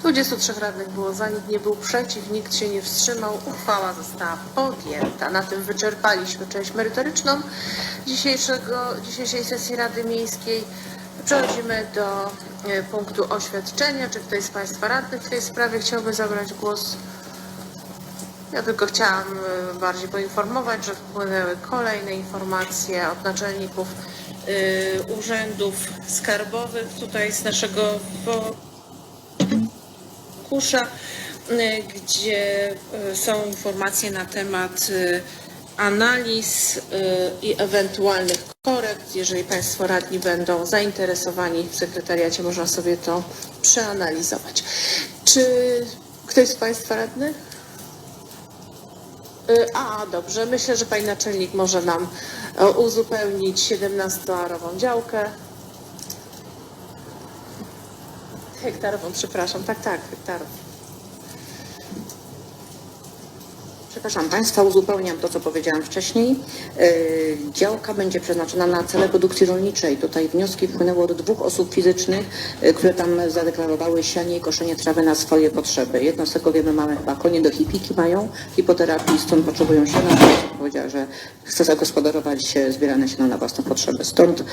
23 radnych było za, nikt nie był przeciw, nikt się nie wstrzymał. Uchwała została podjęta. Na tym wyczerpaliśmy część merytoryczną dzisiejszego, dzisiejszej sesji Rady Miejskiej. Przechodzimy do e, punktu oświadczenia. Czy ktoś z Państwa radnych w tej sprawie chciałby zabrać głos? Ja tylko chciałam e, bardziej poinformować, że wpłynęły kolejne informacje od naczelników e, urzędów skarbowych tutaj z naszego wo- kusza, y, gdzie y, są informacje na temat y, analiz i ewentualnych korekt. Jeżeli Państwo radni będą zainteresowani w sekretariacie, można sobie to przeanalizować. Czy ktoś z Państwa radnych? A, dobrze. Myślę, że Pani Naczelnik może nam e, uzupełnić 17-arową działkę. Hektarową, przepraszam. Tak, tak, hektarową. Przepraszam Państwa, uzupełniam to, co powiedziałam wcześniej. Yy, Działka będzie przeznaczona na cele produkcji rolniczej. Tutaj wnioski wpłynęły od dwóch osób fizycznych, yy, które tam zadeklarowały sianie i koszenie trawy na swoje potrzeby. Jedno z tego wiemy, mamy chyba konie do hipiki mają, hipoterapii, stąd potrzebują siana. Powiedziała, że chce zagospodarować e, zbierane siano na własne potrzeby. Stąd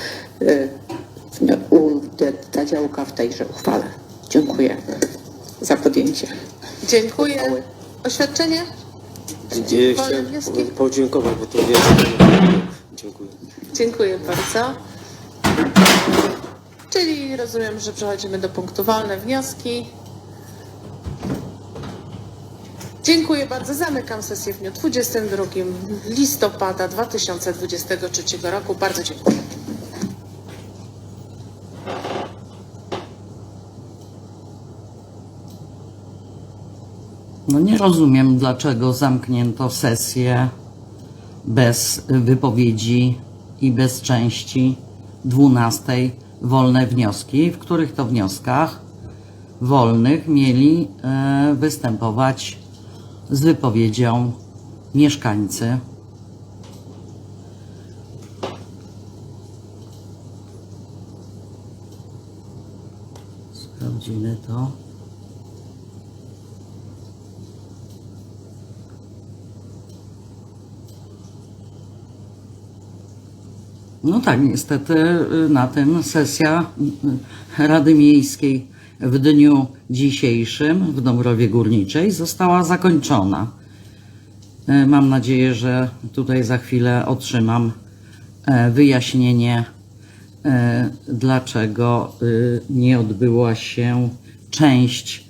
te- ta działka w tejże uchwale. Dziękuję za podjęcie. Dziękuję. Oświadczenie? Nie, Wolne chciałem wnioski? podziękować, bo to wiesz. Dziękuję. Dziękuję bardzo. Czyli rozumiem, że przechodzimy do punktu wolne wnioski. Dziękuję bardzo. Zamykam sesję w dniu 22 listopada 2023 roku. Bardzo dziękuję. No nie rozumiem, dlaczego zamknięto sesję bez wypowiedzi i bez części 12 wolne wnioski, w których to wnioskach wolnych mieli e, występować z wypowiedzią mieszkańcy. Sprawdzimy to. No tak, niestety y, na tym sesja y, Rady Miejskiej w dniu dzisiejszym w Dąbrowie Górniczej została zakończona. Y, Mam nadzieję, że tutaj za chwilę otrzymam wyjaśnienie, dlaczego nie odbyła się część,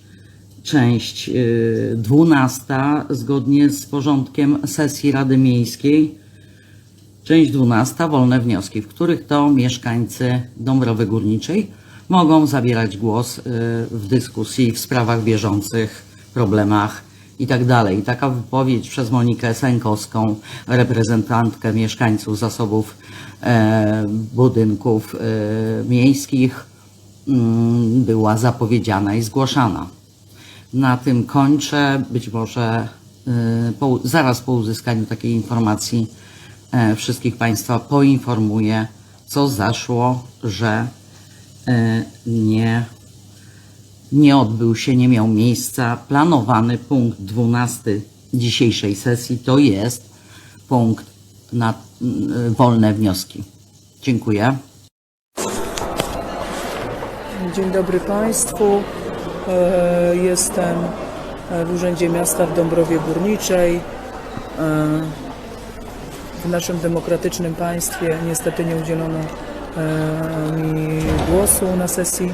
część y, 12 zgodnie z porządkiem sesji Rady Miejskiej. Część 12. Wolne wnioski, w których to mieszkańcy Dąbrowy Górniczej mogą zabierać głos y, w dyskusji w sprawach bieżących, problemach itd. I taka wypowiedź przez Monikę Sękowską, reprezentantkę mieszkańców zasobów e, budynków e, miejskich, mm, była zapowiedziana i zgłaszana. Na tym kończę. Być może y, zaraz po uzyskaniu takiej informacji wszystkich Państwa poinformuję, co zaszło, że e, nie, nie odbył się, nie miał miejsca planowany punkt 12 dzisiejszej sesji. To jest punkt na wolne wnioski. Dziękuję. Dzień dobry Państwu. E, Jestem e, w Urzędzie Miasta w Dąbrowie Górniczej. W naszym demokratycznym państwie niestety nie udzielono e, mi głosu na sesji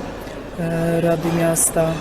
e, Rady Miasta.